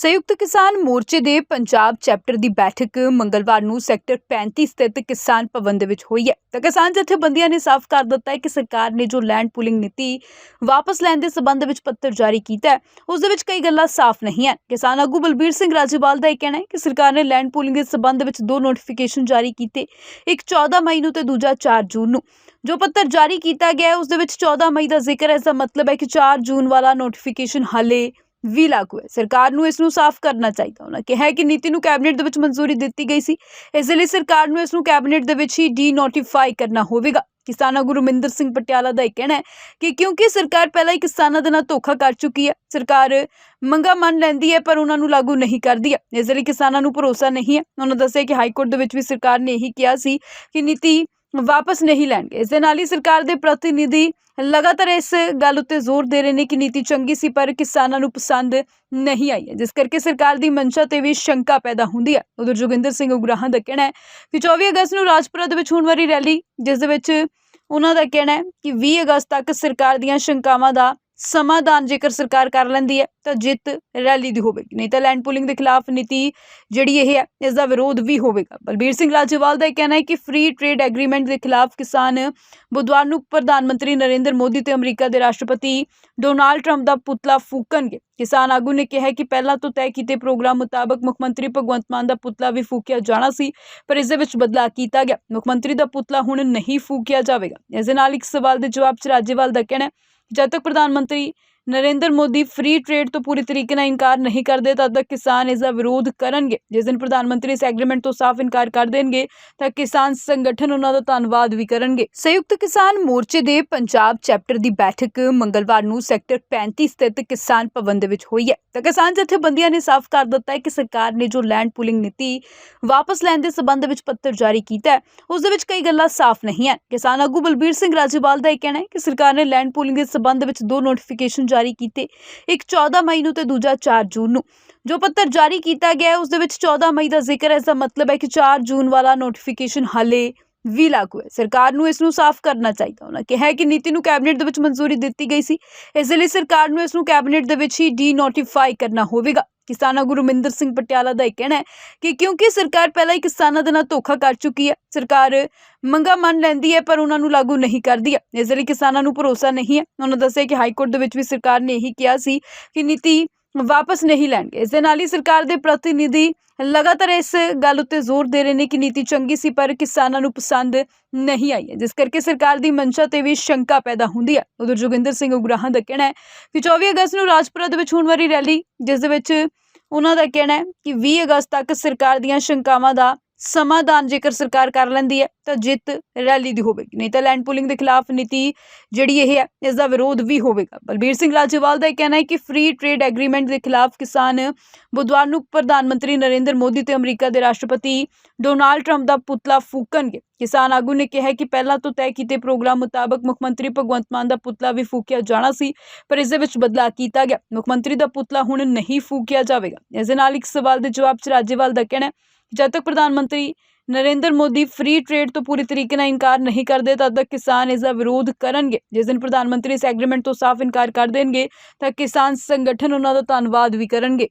ਸੰਯੁਕਤ ਕਿਸਾਨ ਮੋਰਚੇ ਦੇ ਪੰਜਾਬ ਚੈਪਟਰ ਦੀ ਬੈਠਕ ਮੰਗਲਵਾਰ ਨੂੰ ਸੈਕਟਰ 35 ਸਥਿਤ ਕਿਸਾਨ ਭਵਨ ਦੇ ਵਿੱਚ ਹੋਈ ਹੈ। ਤਾਂ ਕਿਸਾਨ ਜਥੇਬੰਦੀਆਂ ਨੇ ਸਾਫ਼ ਕਰ ਦਿੱਤਾ ਹੈ ਕਿ ਸਰਕਾਰ ਨੇ ਜੋ ਲੈਂਡ ਪੂਲਿੰਗ ਨੀਤੀ ਵਾਪਸ ਲੈਣ ਦੇ ਸਬੰਧ ਵਿੱਚ ਪੱਤਰ ਜਾਰੀ ਕੀਤਾ ਹੈ, ਉਸ ਦੇ ਵਿੱਚ ਕਈ ਗੱਲਾਂ ਸਾਫ਼ ਨਹੀਂ ਹਨ ਕਿਸਾਨ ਆਗੂ ਬਲਬੀਰ ਸਿੰਘ ਰਾਜੇਵਾਲ ਦਾ ਇਹ ਕਹਿਣਾ ਹੈ ਕਿ ਸਰਕਾਰ ਨੇ ਲੈਂਡ ਪੂਲਿੰਗ ਦੇ ਸਬੰਧ ਵਿੱਚ ਦੋ ਨੋਟੀਫਿਕੇਸ਼ਨ ਜਾਰੀ ਕੀਤੇ, ਇੱਕ 14 ਮਈ ਨੂੰ ਤੇ ਦੂਜਾ 4 ਜੂਨ ਨੂੰ। ਜੋ ਪੱਤਰ ਜਾਰੀ ਕੀਤਾ ਗਿਆ ਹੈ, ਉਸ ਦੇ ਵਿੱਚ 14 ਮਈ ਦਾ ਜ਼ਿਕਰ ਹੈ, ਇਸ ਦਾ ਮਤਲਬ ਹੈ ਕਿ 4 ਜੂਨ ਵਾਲਾ ਨੋਟੀਫਿਕੇਸ਼ਨ ਹਾਲੇ ਵੀ ਲਾਗੂ ਹੈ। ਸਰਕਾਰ ਨੂੰ ਇਸ ਨੂੰ ਸਾਫ਼ ਕਰਨਾ ਚਾਹੀਦਾ ਉਹਨਾਂ ਕਿਹਾ ਕਿ ਨੀਤੀ ਨੂੰ ਕੈਬਨਿਟ ਦੇ ਵਿੱਚ ਮਨਜ਼ੂਰੀ ਦਿੱਤੀ ਗਈ ਸੀ। ਇਸ ਲਈ ਸਰਕਾਰ ਨੂੰ ਇਸ ਨੂੰ ਕੈਬਨਿਟ ਦੇ ਵਿੱਚ ਹੀ ਡੀ ਨੋਟੀਫਾਈ ਕਰਨਾ ਹੋਵੇਗਾ। ਕਿਸਾਨਾ ਗੁਰਮਿੰਦਰ ਸਿੰਘ ਪਟਿਆਲਾ ਦਾ ਇਹ ਕਹਿਣਾ ਹੈ ਕਿ ਕਿਉਂਕਿ ਸਰਕਾਰ ਪਹਿਲਾਂ ਹੀ ਕਿਸਾਨਾਂ ਦੇ ਨਾਲ ਧੋਖਾ ਕਰ ਚੁੱਕੀ ਹੈ, ਸਰਕਾਰ ਮੰਗਾ ਮੰਨ ਲੈਂਦੀ ਹੈ ਪਰ ਉਹਨਾਂ ਨੂੰ ਲਾਗੂ ਨਹੀਂ ਕਰਦੀ ਹੈ। ਇਸ ਦੇ ਲਈ ਕਿਸਾਨਾਂ ਨੂੰ ਭਰੋਸਾ ਨਹੀਂ ਹੈ। ਉਹਨਾਂ ਦੱਸਿਆ ਕਿ ਹਾਈ ਕੋਰਟ ਦੇ ਵਿੱਚ ਵੀ ਸਰਕਾਰ ਨੇ ਇਹੀ ਕਿਹਾ ਸੀ ਕਿ ਨੀਤੀ ਵਾਪਸ ਨਹੀਂ ਲੈਣਗੇ। ਇਸ ਦੇ ਨਾਲ ਹੀ ਸਰਕਾਰ ਦੇ ਪ੍ਰਤੀਨਿਧੀ ਲਗਾਤਾਰ ਇਸ ਗੱਲ ਉੱਤੇ ਜ਼ੋਰ ਦੇ ਰਹੇ ਨੇ ਕਿ ਨੀਤੀ ਚੰਗੀ ਸੀ, ਪਰ ਕਿਸਾਨਾਂ ਨੂੰ ਪਸੰਦ ਨਹੀਂ ਆਈ ਹੈ। ਜਿਸ ਕਰਕੇ ਸਰਕਾਰ ਦੀ ਮਨਸ਼ਾ ਤੇ ਵੀ ਸ਼ੰਕਾ ਪੈਦਾ ਹੁੰਦੀ ਹੈ। ਉਧਰ ਜੋਗਿੰਦਰ ਸਿੰਘ ਉਗਰਾਹਾਂ ਦਾ ਕਹਿਣਾ ਹੈ ਕਿ 24 ਅਗਸਤ ਨੂੰ ਰਾਜਪੁਰਾ ਦੇ ਵਿੱਚ ਹੋਣ ਵਾਲੀ ਰੈਲੀ, ਜਿਸ ਦੇ ਵਿੱਚ ਉਹਨਾਂ ਦਾ ਕਹਿਣਾ ਹੈ ਕਿ 20 ਅਗਸਤ ਤੱਕ ਸਰਕਾਰ ਦੀਆਂ ਸ਼ੰਕਾਵਾਂ ਦਾ ਸਮਾਧਾਨ ਜੇਕਰ ਸਰਕਾਰ ਕਰ ਲੈਂਦੀ ਹੈ, ਤਾਂ ਜਿੱਤ ਰੈਲੀ ਦੀ ਹੋਵੇਗੀ। ਨਹੀਂ ਤਾਂ ਲੈਂਡ ਪੂਲਿੰਗ ਦੇ ਖਿਲਾਫ ਨੀਤੀ ਜਿਹੜੀ ਇਹ ਹੈ, ਇਸ ਦਾ ਵਿਰੋਧ ਵੀ ਹੋਵੇਗਾ। ਬਲਬੀਰ ਸਿੰਘ ਰਾਜੇਵਾਲ ਦਾ ਇਹ ਕਹਿਣਾ ਹੈ ਕਿ ਫ੍ਰੀ ਟ੍ਰੇਡ ਐਗਰੀਮੈਂਟ ਦੇ ਖਿਲਾਫ ਕਿਸਾਨ ਬੁੱਧਵਾਰ ਨੂੰ ਪ੍ਰਧਾਨ ਮੰਤਰੀ ਨਰਿੰਦਰ ਮੋਦੀ ਤੇ ਅਮਰੀਕਾ ਦੇ ਰਾਸ਼ਟਰਪਤੀ ਡੋਨਾਲਡ ਟਰੰਪ ਦਾ ਪੁਤਲਾ ਫੂਕਣਗੇ। ਕਿਸਾਨ ਆਗੂ ਨੇ ਕਿਹਾ ਕਿ ਪਹਿਲਾਂ ਤੋਂ ਤੈਅ ਕੀਤੇ ਪ੍ਰੋਗਰਾਮ ਮੁਤਾਬਕ ਮੁੱਖ ਮੰਤਰੀ ਭਗਵੰਤ ਮਾਨ ਦਾ ਪੁਤਲਾ ਵੀ ਫੂਕਿਆ ਜਾਣਾ ਸੀ, ਪਰ ਇਸ ਦੇ ਵਿੱਚ ਬਦਲਾਅ ਕੀਤਾ ਗਿਆ। ਮੁੱਖ ਮੰਤਰੀ ਦਾ ਪੁਤਲਾ ਹੁਣ ਨਹੀਂ ਫੂਕਿਆ ਜਾਵੇਗਾ। ਇਸ ਦੇ ਨਾਲ ਇੱਕ ਸਵਾਲ ਦੇ ਜਵਾਬ 'ਚ ਰਾਜੇਵਾਲ ਦਾ ਕਹਿਣਾ ਜਦ ਤੱਕ ਪ੍ਰਧਾਨ ਮੰਤਰੀ ਨਰਿੰਦਰ ਮੋਦੀ ਫ੍ਰੀ ਟ੍ਰੇਡ ਤੋਂ ਪੂਰੀ ਤਰੀਕੇ ਨਾਲ ਇਨਕਾਰ ਨਹੀਂ ਕਰਦੇ, ਤਦ ਤੱਕ ਕਿਸਾਨ ਇਸ ਦਾ ਵਿਰੋਧ ਕਰਨਗੇ। ਜਿਸ ਦਿਨ ਪ੍ਰਧਾਨ ਮੰਤਰੀ ਇਸ ਐਗਰੀਮੈਂਟ ਤੋਂ ਸਾਫ਼ ਇਨਕਾਰ ਕਰ ਦੇਣਗੇ, ਤਾਂ ਕਿਸਾਨ ਸੰਗਠਨ ਉਹਨਾਂ ਦਾ ਧੰਨਵਾਦ ਵੀ ਕਰਨਗੇ। ਸੰਯੁਕਤ ਕਿਸਾਨ ਮੋਰਚੇ ਦੇ ਪੰਜਾਬ ਚੈਪਟਰ ਦੀ ਬੈਠਕ ਮੰਗਲਵਾਰ ਨੂੰ ਸੈਕਟਰ 35 ਸਥਿਤ ਕਿਸਾਨ ਭਵਨ ਦੇ ਵਿੱਚ ਹੋਈ ਹੈ। ਤਾਂ ਕਿਸਾਨ ਜਥੇਬੰਦੀਆਂ ਨੇ ਸਾਫ਼ ਕਰ ਦਿੱਤਾ ਹੈ ਕਿ ਸਰਕਾਰ ਨੇ ਜੋ ਲੈਂਡ ਪੂਲਿੰਗ ਨੀਤੀ ਵਾਪਸ ਲੈਣ ਦੇ ਸਬੰਧ ਵਿੱਚ ਪੱਤਰ ਜਾਰੀ ਕੀਤਾ ਹੈ, ਉਸ ਦੇ ਵਿੱਚ ਕਈ ਗੱਲਾਂ ਸਾਫ਼ ਨਹੀਂ ਹਨ ਕਿਸਾਨ ਆਗੂ ਬਲਬੀਰ ਸਿੰਘ ਰਾਜੇਵਾਲ ਦਾ ਇਹ ਕਹਿਣਾ ਹੈ ਕਿ ਸਰਕਾਰ ਨੇ ਲੈਂਡ ਪੂਲਿੰਗ ਦੇ ਸਬੰਧ ਵਿੱਚ ਦੋ ਨੋਟੀਫਿਕੇਸ਼ਨ ਜਾਰੀ ਕੀਤੇ। ਇੱਕ 14 ਮਈ ਨੂੰ ਤੇ ਦੂਜਾ 4 ਜੂਨ ਨੂੰ। ਜੋ ਪੱਤਰ ਜਾਰੀ ਕੀਤਾ ਗਿਆ ਹੈ ਉਸ ਦੇ ਵਿੱਚ 14 ਮਈ ਦਾ ਜ਼ਿਕਰ ਹੈ। ਇਸ ਦਾ ਮਤਲਬ ਹੈ ਕਿ 4 ਜੂਨ ਵਾਲਾ ਨੋਟੀਫਿਕੇਸ਼ਨ ਹਾਲੇ ਵੀ ਲਾਗੂ ਹੈ। ਸਰਕਾਰ ਨੂੰ ਇਸ ਨੂੰ ਸਾਫ਼ ਕਰਨਾ ਚਾਹੀਦਾ। ਉਹਨਾਂ ਕਿਹਾ ਕਿ ਨੀਤੀ ਨੂੰ ਕੈਬਨਿਟ ਦੇ ਵਿੱਚ ਮਨਜ਼ੂਰੀ ਦਿੱਤੀ ਗਈ ਸੀ। ਇਸ ਲਈ ਸਰਕਾਰ ਨੂੰ ਇਸ ਨੂੰ ਕੈਬਨਿਟ ਦੇ ਵਿੱਚ ਹੀ ਡੀ ਨੋਟੀਫਾਈ ਕਰਨਾ ਹੋਵੇਗਾ। ਕਿਸਾਨਾ ਗੁਰਮਿੰਦਰ ਸਿੰਘ ਪਟਿਆਲਾ ਦਾ ਇਹ ਕਹਿਣਾ ਹੈ ਕਿ ਕਿਉਂਕਿ ਸਰਕਾਰ ਪਹਿਲਾਂ ਹੀ ਕਿਸਾਨਾਂ ਦੇ ਨਾਲ ਧੋਖਾ ਕਰ ਚੁੱਕੀ ਹੈ, ਸਰਕਾਰ ਮੰਗਾ ਮੰਨ ਲੈਂਦੀ ਹੈ, ਪਰ ਉਹਨਾਂ ਨੂੰ ਲਾਗੂ ਨਹੀਂ ਕਰਦੀ ਹੈ। ਇਸ ਦੇ ਲਈ ਕਿਸਾਨਾਂ ਨੂੰ ਭਰੋਸਾ ਨਹੀਂ ਹੈ। ਉਹਨਾਂ ਦੱਸਿਆ ਕਿ ਹਾਈ ਕੋਰਟ ਦੇ ਵਿੱਚ ਵੀ ਸਰਕਾਰ ਨੇ ਇਹੀ ਕਿਹਾ ਸੀ ਕਿ ਨੀਤੀ ਵਾਪਸ ਨਹੀਂ ਲੈਣਗੇ। ਇਸ ਦੇ ਨਾਲ ਹੀ ਸਰਕਾਰ ਦੇ ਪ੍ਰਤੀਨਿਧੀ ਲਗਾਤਾਰ ਇਸ ਗੱਲ ਉੱਤੇ ਜ਼ੋਰ ਦੇ ਰਹੇ ਨੇ ਕਿ ਨੀਤੀ ਚੰਗੀ ਸੀ, ਪਰ ਕਿਸਾਨਾਂ ਨੂੰ ਪਸੰਦ ਨਹੀਂ ਆਈ ਹੈ। ਜਿਸ ਕਰਕੇ ਸਰਕਾਰ ਦੀ ਮਨਸ਼ਾ ਤੇ ਵੀ ਸ਼ੰਕਾ ਪੈਦਾ ਹੁੰਦੀ ਹੈ। ਉਧਰ ਜੋਗਿੰਦਰ ਸਿੰਘ ਉਗਰਾਹਾਂ ਦਾ ਕਹਿਣਾ ਹੈ ਕਿ 24 ਅਗਸਤ ਨੂੰ ਰਾਜਪੁਰਾ ਦੇ ਵਿੱਚ ਹੋਣ ਵਾਲੀ ਰੈਲੀ, ਜਿਸ ਦੇ ਵਿੱਚ ਉਹਨਾਂ ਦਾ ਕਹਿਣਾ ਹੈ ਕਿ ਵੀਹ ਅਗਸਤ ਤੱਕ ਸਰਕਾਰ ਦੀਆਂ ਸ਼ੰਕਾਵਾਂ ਦਾ ਸਮਾਧਾਨ ਜੇਕਰ ਸਰਕਾਰ ਕਰ ਲੈਂਦੀ ਹੈ, ਤਾਂ ਜਿੱਤ ਰੈਲੀ ਦੀ ਹੋਵੇਗੀ। ਨਹੀਂ ਤਾਂ ਲੈਂਡ ਪੂਲਿੰਗ ਦੇ ਖਿਲਾਫ ਨੀਤੀ ਜਿਹੜੀ ਇਹ ਹੈ, ਇਸ ਦਾ ਵਿਰੋਧ ਵੀ ਹੋਵੇਗਾ। ਬਲਬੀਰ ਸਿੰਘ ਰਾਜੇਵਾਲ ਦਾ ਇਹ ਕਹਿਣਾ ਹੈ ਕਿ ਫ੍ਰੀ ਟ੍ਰੇਡ ਐਗਰੀਮੈਂਟ ਦੇ ਖਿਲਾਫ ਕਿਸਾਨ ਬੁੱਧਵਾਰ ਨੂੰ ਪ੍ਰਧਾਨ ਮੰਤਰੀ ਨਰਿੰਦਰ ਮੋਦੀ ਤੇ ਅਮਰੀਕਾ ਦੇ ਰਾਸ਼ਟਰਪਤੀ ਡੋਨਾਲਡ ਟਰੰਪ ਦਾ ਪੁਤਲਾ ਫੂਕਣਗੇ। ਕਿਸਾਨ ਆਗੂ ਨੇ ਕਿਹਾ ਕਿ ਪਹਿਲਾਂ ਤੋਂ ਤੈਅ ਕੀਤੇ ਪ੍ਰੋਗਰਾਮ ਮੁਤਾਬਕ ਮੁੱਖ ਮੰਤਰੀ ਭਗਵੰਤ ਮਾਨ ਦਾ ਪੁਤਲਾ ਵੀ ਫੂਕਿਆ ਜਾਣਾ ਸੀ, ਪਰ ਇਸ ਦੇ ਵਿੱਚ ਬਦਲਾਅ ਕੀਤਾ ਗਿਆ। ਮੁੱਖ ਮੰਤਰੀ ਦਾ ਪੁਤਲਾ ਹੁਣ ਨਹੀਂ ਫੂਕਿਆ ਜਾਵੇਗਾ। ਇਸ ਦੇ ਨਾਲ ਇੱਕ ਸਵਾਲ ਦੇ ਜਵਾਬ 'ਚ ਰਾਜੇਵਾਲ ਦਾ ਕਹਿਣਾ ਜਦ ਤੱਕ ਪ੍ਰਧਾਨ ਮੰਤਰੀ ਨਰਿੰਦਰ ਮੋਦੀ ਫ੍ਰੀ ਟ੍ਰੇਡ ਤੋਂ ਪੂਰੀ ਤਰੀਕੇ ਨਾਲ ਇਨਕਾਰ ਨਹੀਂ ਕਰਦੇ, ਤਦ ਤੱਕ ਕਿਸਾਨ ਇਸ ਦਾ ਵਿਰੋਧ ਕਰਨਗੇ। ਜਿਸ ਦਿਨ ਪ੍ਰਧਾਨ ਮੰਤਰੀ ਇਸ ਐਗਰੀਮੈਂਟ ਤੋਂ ਸਾਫ਼ ਇਨਕਾਰ ਕਰ ਦੇਣਗੇ, ਤਾਂ ਕਿਸਾਨ ਸੰਗਠਨ ਉਹਨਾਂ ਦਾ ਧੰਨਵਾਦ ਵੀ ਕਰਨਗੇ।